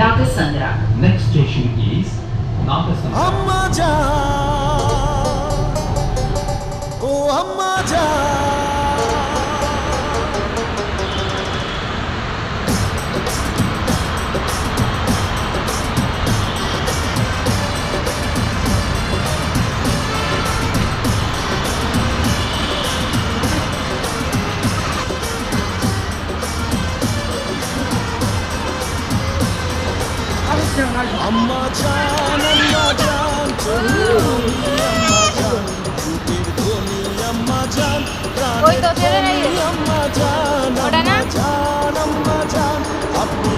Nagasandra. Next station is Nagasandra. আম্মা জান ও আম্মা জান আম্মা জান আম্মা জান আম্মা জান দুটির ধ্বনি আম্মা জান প্রাণের। ধ্বনি আম্মা জান? আম্মা জান আম্মা জান আপনি